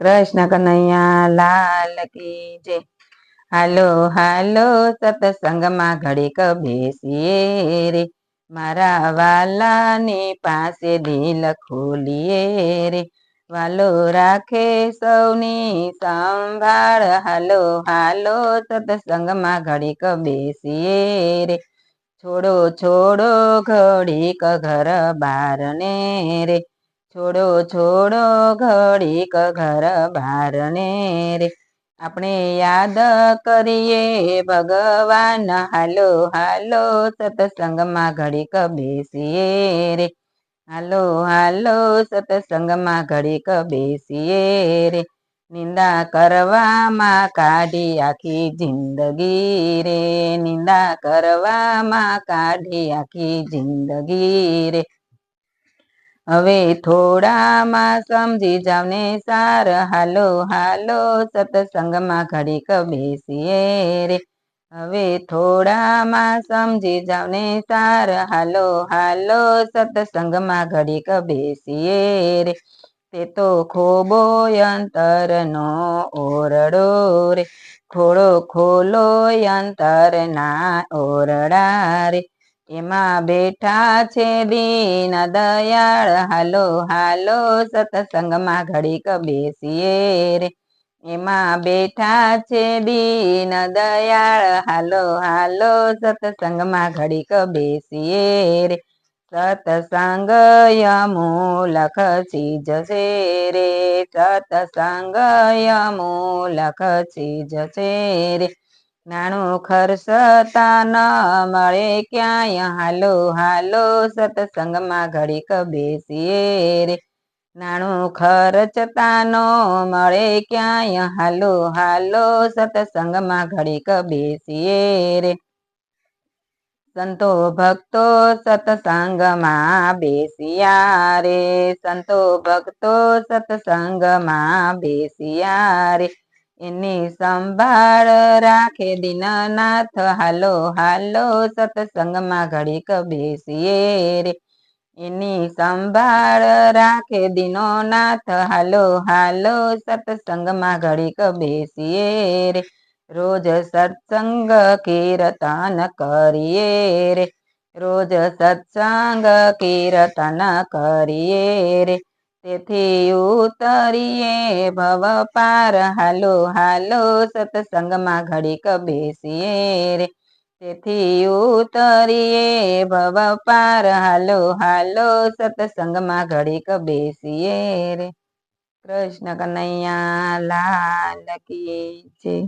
કૃષ્ણ કનૈયા, લાલ કી જય. હાલો હાલો, સત્સંગમાં ઘડીક બેસીએ રે. મારા વાલાની પાસે દિલ ખોલીએ રે. વાલો રાખે સૌની સંભાળ. હાલો હાલો, સત્સંગમાં ઘડીક બેસીએ રે. છોડો છોડો, ઘડીક ઘર બારને રે. છોડો છોડો ઘડીક ઘર બારને રે. આપણે યાદ કરીએ ભગવાન, હાલો હાલો, સત્સંગમાં ઘડીક બેસીએ રે. હાલો હાલો, સત્સંગમાં ઘડીક બેસીએ રે. નિંદા કરવામાં કાઢી આખી જિંદગી રે. નિંદા કરવામાં કાઢી આખી જિંદગી રે. હવે થોડામાં સમજી જાવ ને સાર. હાલો હાલો, સત્સંગમાં ઘડીક બેસીએ રે. હવે થોડામાં સમજી જાવ ને સાર. હાલો હાલો, સત્સંગમાં ઘડીક બેસીએ રે. તે તો ખોબો અંતરનો ઓરડો રે. થોડો ખોલો અંતરના ઓરડા રે. એમાં બેઠા છે દીન દયાળ. હાલો હાલો, સત્સંગમાં ઘડીક બેસીએ રે. એમાં બેઠા છે દીન દયાળ. હાલો હાલો, સત્સંગમાં ઘડીક બેસીએ રે. સત્સંગ યમૂલક ચીજ છે રે. સત્સંગ યમૂલક ચીજ છે રે. નાણું ખર્ચતા ન મળે ક્યાંય. હાલો હાલો, સત્સંગમાં ઘડીક બેસીએ રે. નાણું ખર્ચતા ન મળે ક્યાંય. હાલો હાલો, સત્સંગમાં ઘડીક બેસીએ રે. સંતો ભક્તો સત્સંગમાં બેસિયા રે. સંતો ભક્તો સત્સંગમાં બેસિયા રે. એની સંભાળ રાખે દીનનાથ. હાલો હાલો, સત્સંગમાં ઘડીક બેસીએ રે. એની સંભાળ રાખે દીનો નાથ હાલો હાલો, સત્સંગમાં ઘડીક બેસીએ રે. રોજ સત્સંગ કીર્તન કરીએ રે. રોજ સત્સંગ કીર્તન કરીએ રે. તેથી ઉતરીએ ભવ પાર. હાલો હાલો, સત્સંગમાં ઘડીક બેસીએ રે. તેથી ઉતરીએ ભવ પાર. હાલો હાલો, સત્સંગમાં ઘડીક બેસીએ રે. કૃષ્ણ કનૈયા લાલ કી છે